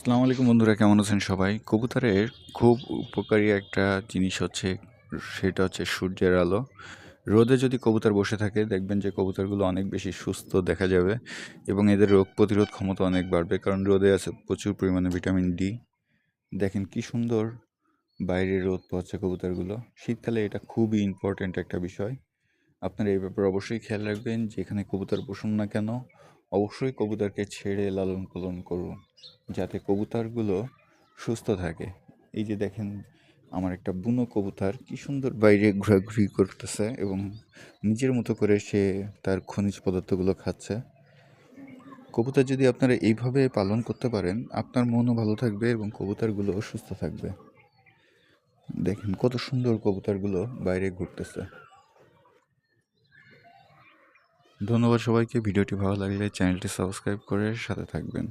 আসসালামু আলাইকুম বন্ধুরা, কেমন আছেন সবাই? কবুতরের খুব উপকারী একটা জিনিস হচ্ছে, সেটা হচ্ছে সূর্যের আলো। রোদে যদি কবুতর বসে থাকে, দেখবেন যে কবুতরগুলো অনেক বেশি সুস্থ দেখা যাবে এবং এদের রোগ প্রতিরোধ ক্ষমতা অনেক বাড়বে। কারণ রোদে আছে প্রচুর পরিমাণে ভিটামিন ডি। দেখেন কি সুন্দর বাইরে রোদ পাচ্ছে কবুতরগুলো। শীতকালে এটা খুবই ইম্পর্ট্যান্ট একটা বিষয়। আপনারা এই ব্যাপারে অবশ্যই খেয়াল রাখবেন, যেখানে কবুতর বসুন না কেন অবশ্যই কবুতরকে ছেড়ে লালন পালন করুন, যাতে কবুতরগুলো সুস্থ থাকে। এই যে দেখেন, আমার একটা বুনো কবুতর কি সুন্দর বাইরে ঘোরাঘুরি করতেছে এবং নিজের মতো করে সে তার খনিজ পদার্থগুলো খাচ্ছে। কবুতর যদি আপনারা এইভাবে পালন করতে পারেন, আপনার মনও ভালো থাকবে এবং কবুতরগুলো সুস্থ থাকবে। দেখেন কত সুন্দর কবুতরগুলো বাইরে ঘুরতেছে। ধন্যবাদ সবাইকে। ভিডিওটি ভালো লাগলে চ্যানেলটি সাবস্ক্রাইব করে সাথে থাকবেন।